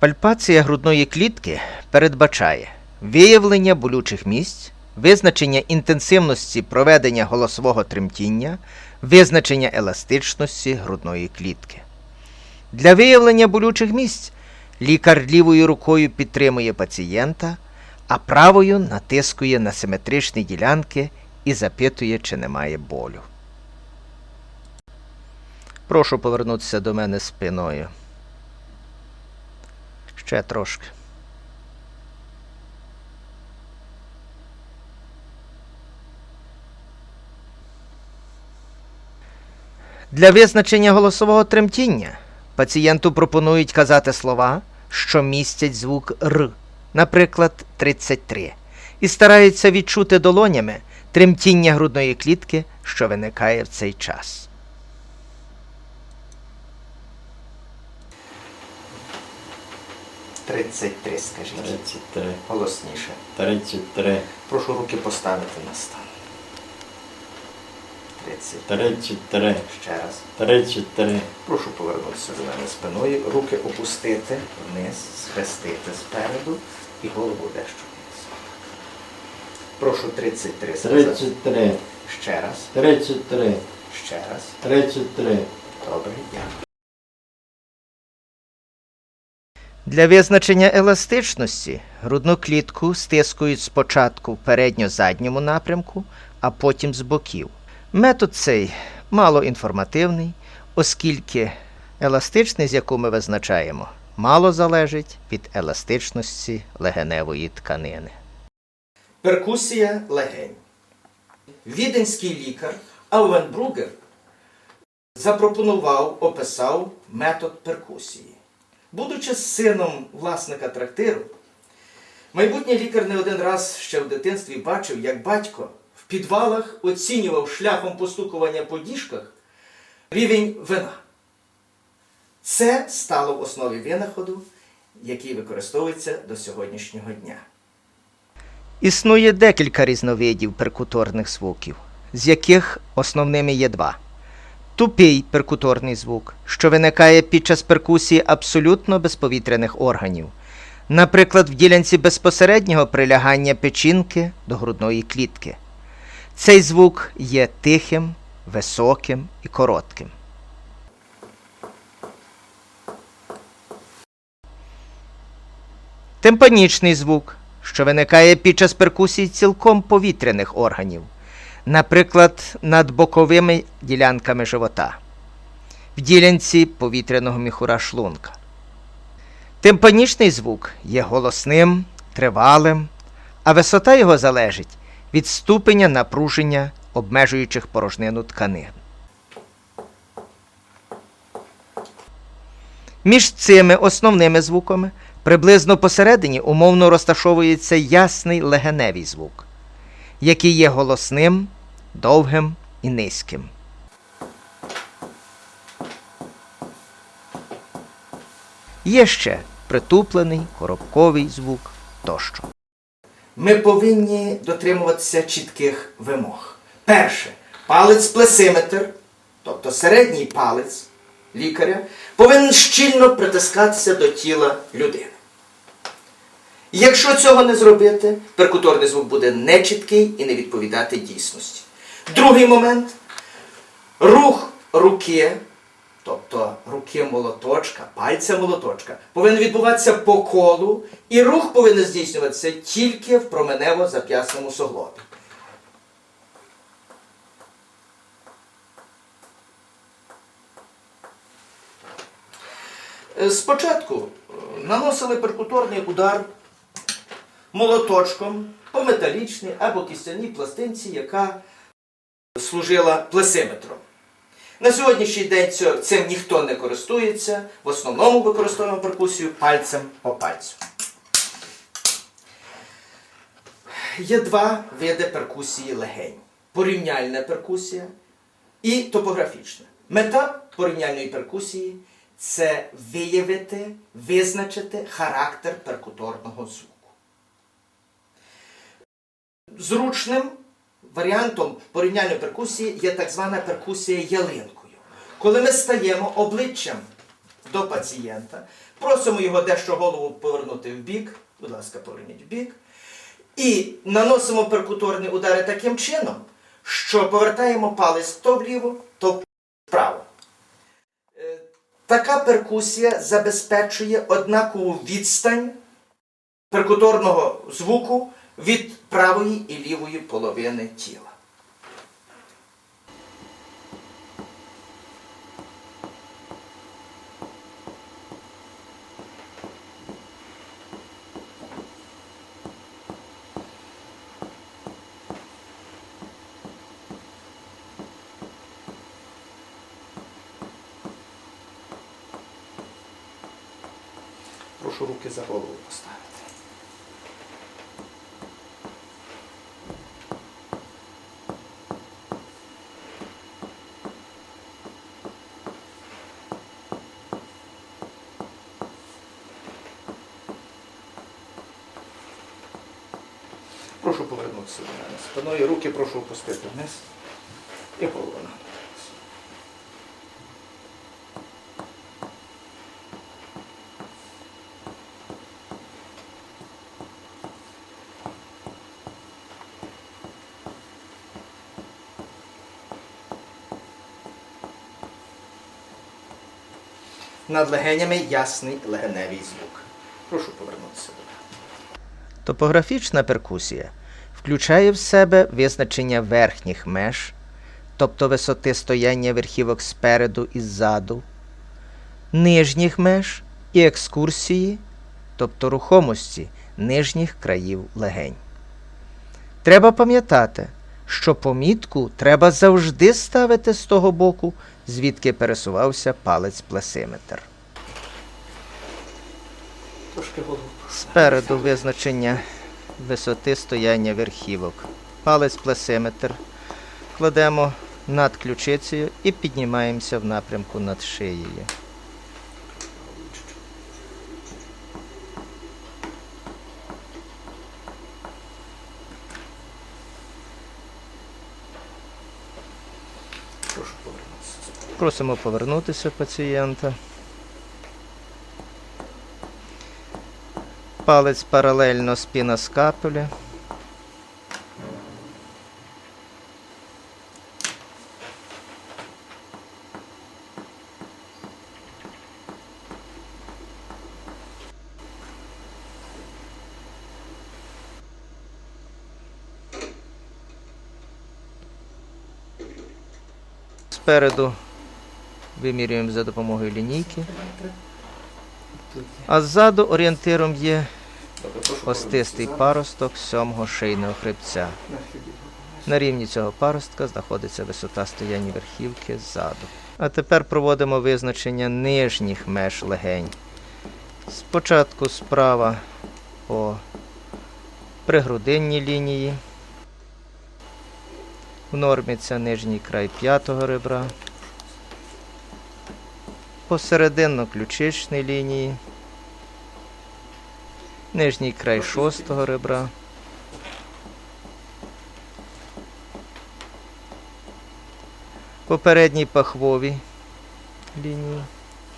Пальпація грудної клітки передбачає виявлення болючих місць, визначення інтенсивності проведення голосового тремтіння, визначення еластичності грудної клітки. Для виявлення болючих місць лікар лівою рукою підтримує пацієнта, а правою натискує на симетричні ділянки і запитує, чи немає болю. Прошу повернутися до мене спиною. Ще трошки. Для визначення голосового тремтіння пацієнту пропонують казати слова, що містять звук Р, наприклад, 33, і стараються відчути долонями тремтіння грудної клітки, що виникає в цей час. Тридцять три, скажіть. 33. Голосніше. 33. Прошу руки поставити на стан. 30. 33. Ще раз. 33. Прошу повернутися до мене спиною, руки опустити вниз, схрестити спереду і голову дещо вниз. Прошу 33 сказати. 33. Ще раз, 33. ще раз. 33. Добре, дякую. Для визначення еластичності грудну клітку стискують спочатку в передньо-задньому напрямку, а потім з боків. Метод цей мало інформативний, оскільки еластичність, яку ми визначаємо, мало залежить від еластичності легеневої тканини. Перкусія легень. Віденський лікар Ауенбругер запропонував, описав метод перкусії. Будучи сином власника трактиру, майбутній лікар не один раз ще в дитинстві бачив, як батько в підвалах оцінював шляхом постукування по діжках рівень вина. Це стало в основі винаходу, який використовується до сьогоднішнього дня. Існує декілька різновидів перкуторних звуків, з яких основними є два. Тупий перкуторний звук, що виникає під час перкусії абсолютно безповітряних органів, наприклад, в ділянці безпосереднього прилягання печінки до грудної клітки. Цей звук є тихим, високим і коротким. Тимпанічний звук, що виникає під час перкусії цілком повітряних органів, наприклад, над боковими ділянками живота, в ділянці повітряного міхура шлунка. Тимпанічний звук є голосним, тривалим, а висота його залежить від ступеня напруження обмежуючих порожнину тканин. Між цими основними звуками приблизно посередині умовно розташовується ясний легеневий звук, який є голосним, довгим і низьким. Є ще притуплений, коробковий звук тощо. Ми повинні дотримуватися чітких вимог. Перше, палець-плесиметр, тобто середній палець лікаря, повинен щільно притискатися до тіла людини. Якщо цього не зробити, перкуторний звук буде нечіткий і не відповідати дійсності. Другий момент рух руки, тобто руки молоточка, пальця молоточка, повинен відбуватися по колу, і рух повинен здійснюватися тільки в променево-зап'ясному суглобі. Е, Спочатку е, наносили перкуторний удар молоточком по металічній або кістяній пластинці, яка служила плесиметром. На сьогоднішній день цим ніхто не користується, в основному використовуємо перкусію пальцем по пальцю. Є два види перкусії легень: порівняльна перкусія і топографічна. Мета порівняльної перкусії це виявити, визначити характер перкуторного звуку. Зручним варіантом порівняльної перкусії є так звана перкусія ялинкою. Коли ми стаємо обличчям до пацієнта. Просимо його дещо голову повернути в бік. Будь ласка, поверніть в бік. І наносимо перкуторні удари таким чином, що повертаємо палець то вліво, то вправо. Е, Така перкусія забезпечує однакову відстань перкуторного звуку від правої і лівої половини тіла. Прошу руки за голову поставити. Прошу повернутися до мене спиною. Руки прошу опустити вниз. І голову нагнути. Над легенями ясний легеневий звук. Прошу повернутися до. Топографічна перкусія включає в себе визначення верхніх меж, тобто висоти стояння верхівок спереду і ззаду, нижніх меж і екскурсії, тобто рухомості нижніх країв легень. Треба пам'ятати, що помітку треба завжди ставити з того боку, звідки пересувався палець плесиметр. Трошки голову. Спереду визначення висоти стояння верхівок. Палець плесиметр кладемо над ключицею і піднімаємося в напрямку над шиєю. Просимо повернутися пацієнта. Палець паралельно спіна скапелі. Спереду вимірюємо за допомогою лінійки, а ззаду орієнтиром є остистий паросток сьомого шийного хребця. На. Рівні цього паростка знаходиться висота стояння верхівки ззаду. А тепер проводимо визначення нижніх меж легень. Спочатку справа по пригрудинній лінії. В нормі це нижній край п'ятого ребра. Посерединно-ключичній лінії. Нижній край шостого ребра. Попередній пахвовій лінії,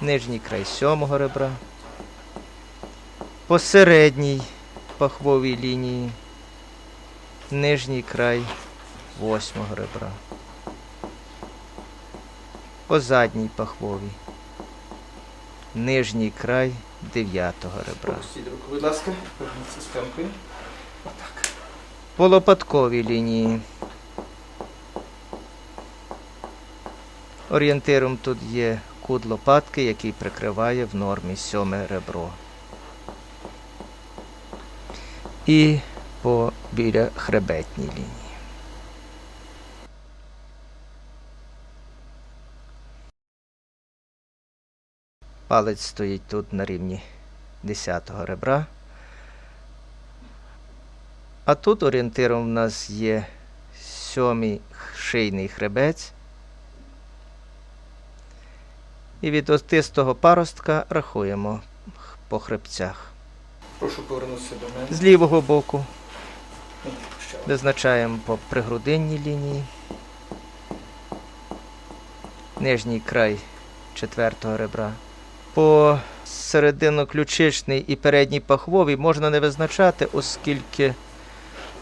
нижній край сьомого ребра, посередній пахвовій лінії, нижній край восьмого ребра, по задній пахвовій, нижній край дев'ятого ребра, Опустіть руку, будь ласка. Поверніться спинкою. Отак. по лопатковій лінії. Орієнтиром тут є кут лопатки, який прикриває в нормі сьоме ребро. І по біля хребетній лінії. Палець стоїть тут на рівні 10 ребра. А тут орієнтиром в нас є сьомий шийний хребець. І від остистого паростка рахуємо по хребцях. Прошу повернутися до мене. З лівого боку один. визначаємо по пригрудинній лінії. Нижній край четвертого ребра. По середино-ключичній і передній пахвовій можна не визначати, оскільки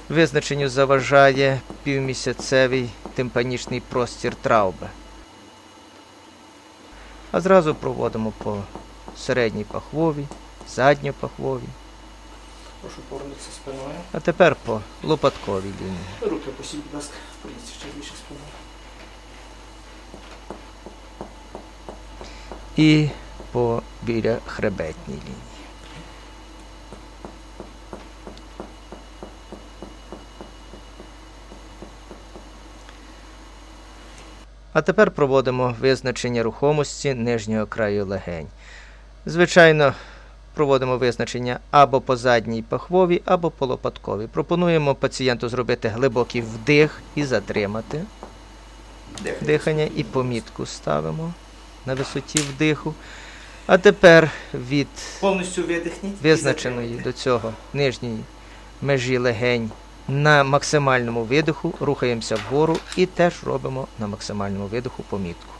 визначенню заважає півмісяцевий тимпанічний простір трауби. А зразу проводимо по середній пахвовій, задньопахвовій, Прошу повернутися спиною. а тепер по лопатковій лінії. Руки опустіть, будь ласка, поверніться ще більше спиною. і по біля хребетній лінії. А тепер проводимо визначення рухомості нижнього краю легень. Звичайно, проводимо визначення або по задній пахвовій, або по лопатковій. Пропонуємо пацієнту зробити глибокий вдих і затримати дихання і помітку ставимо на висоті вдиху. А тепер від Повністю видихніть. визначеної до цього нижньої межі легень на максимальному видиху рухаємося вгору і теж робимо на максимальному видиху помітку.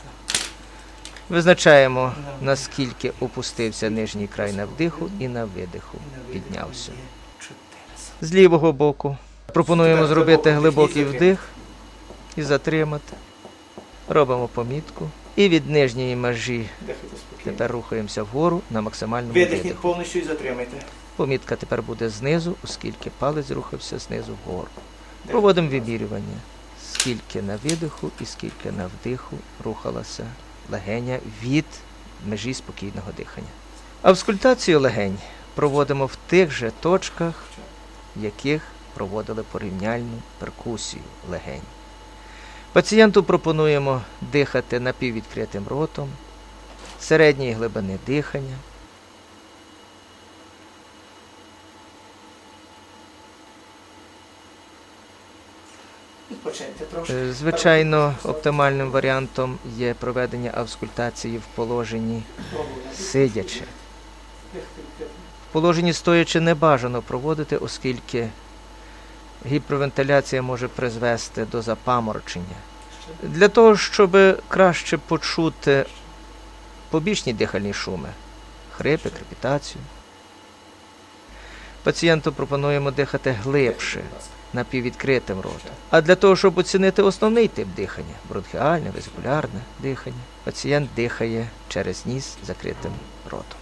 Визначаємо, наскільки опустився нижній край на вдиху і на видиху піднявся. З лівого боку пропонуємо зробити глибокий вдих і затримати. Робимо помітку. І від нижньої межі. Тепер рухаємося вгору на максимальному Видихніть видиху. повністю і затримайте. Помітка тепер буде знизу, оскільки палець рухався знизу вгору. Проводимо вимірювання, скільки на видиху і скільки на вдиху рухалася легеня від межі спокійного дихання. Авскультацію легень проводимо в тих же точках, в яких проводили порівняльну перкусію легень. Пацієнту пропонуємо дихати напіввідкритим ротом, середньої глибини дихання. Е, Звичайно, оптимальним варіантом є проведення авскультації в положенні сидячи. В положенні стоячи не бажано проводити, оскільки гіпервентиляція може призвести до запаморочення. Для того, щоб краще почути побічні дихальні шуми, хрипи, крепітацію, пацієнту пропонуємо дихати глибше. Напіввідкритим ротом. А для того, щоб оцінити основний тип дихання бронхіальне, везикулярне дихання, пацієнт дихає через ніс закритим ротом.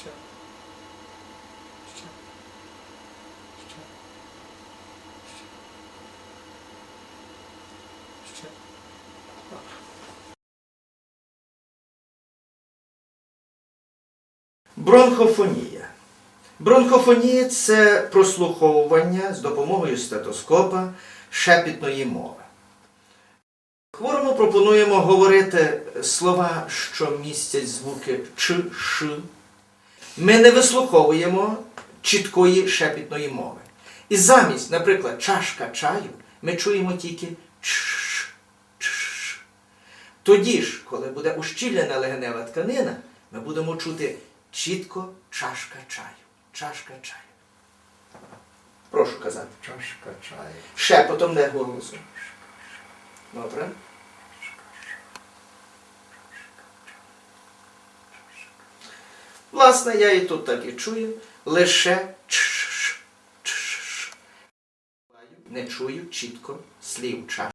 Ще. Ще. Ще. Ще. Ще. Добре. Бронхофонія. Бронхофонія це прослуховування з допомогою стетоскопа шепітної мови. Хворому пропонуємо говорити слова, що містять звуки ч, ш. Ми не вислуховуємо чіткої шепітної мови. І замість, наприклад, чашка чаю, ми чуємо тільки чш. Тоді ж, коли буде ущільнена легенева тканина, ми будемо чути чітко чашка чаю. Чашка чаю. Прошу казати. Чашка чаю. Шепотом не голосом. Добре. Власне, я і тут так і чую. Лише чш. Не чую чітко слів чаш.